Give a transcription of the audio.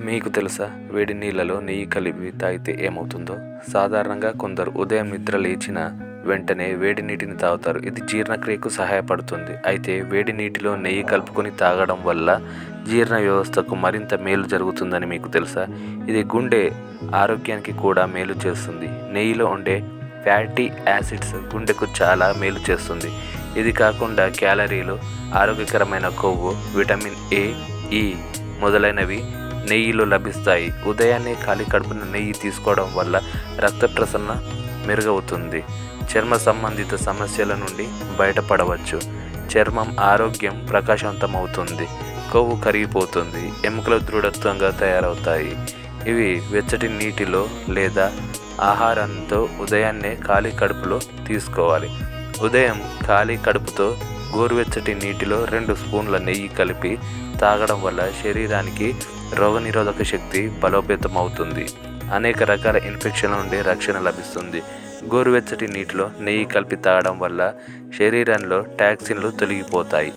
మీకు తెలుసా వేడి నీళ్ళలో నెయ్యి కలిపి తాగితే ఏమవుతుందో? సాధారణంగా కొందరు ఉదయం నిద్ర లేచిన వెంటనే వేడి నీటిని తాగుతారు. ఇది జీర్ణక్రియకు సహాయపడుతుంది. అయితే వేడి నీటిలో నెయ్యి కలుపుకొని తాగడం వల్ల జీర్ణ వ్యవస్థకు మరింత మేలు జరుగుతుందని మీకు తెలుసా? ఇది గుండె ఆరోగ్యానికి కూడా మేలు చేస్తుంది. నెయ్యిలో ఉండే ఫ్యాటీ యాసిడ్స్ గుండెకు చాలా మేలు చేస్తుంది. ఇది కాకుండా క్యాలరీలు ఆరోగ్యకరమైన కొవ్వు విటమిన్ ఏ ఈ మొదలైనవి నెయ్యిలో లభిస్తాయి. ఉదయాన్నే ఖాళీ కడుపున నెయ్యి తీసుకోవడం వల్ల రక్త ప్రసరణ మెరుగవుతుంది. చర్మ సంబంధిత సమస్యల నుండి బయటపడవచ్చు. చర్మం ఆరోగ్యం ప్రకాశవంతమవుతుంది. కొవ్వు కరిగిపోతుంది. ఎముకలు దృఢత్వంగా తయారవుతాయి. ఇవి వెచ్చటి నీటిలో లేదా ఆహారంతో ఉదయాన్నే ఖాళీ కడుపులో తీసుకోవాలి. ఉదయం ఖాళీ కడుపుతో గోరువెచ్చటి నీటిలో రెండు స్పూన్ల నెయ్యి కలిపి తాగడం వల్ల శరీరానికి రోగనిరోధక శక్తి బలోపేతం అవుతుంది అనేక రకాల ఇన్ఫెక్షన్ల నుండి రక్షణ లభిస్తుంది. గోరువెచ్చటి నీటిలో నెయ్యి కలిపి తాగడం వల్ల శరీరంలో టాక్సిన్లు తొలగిపోతాయి.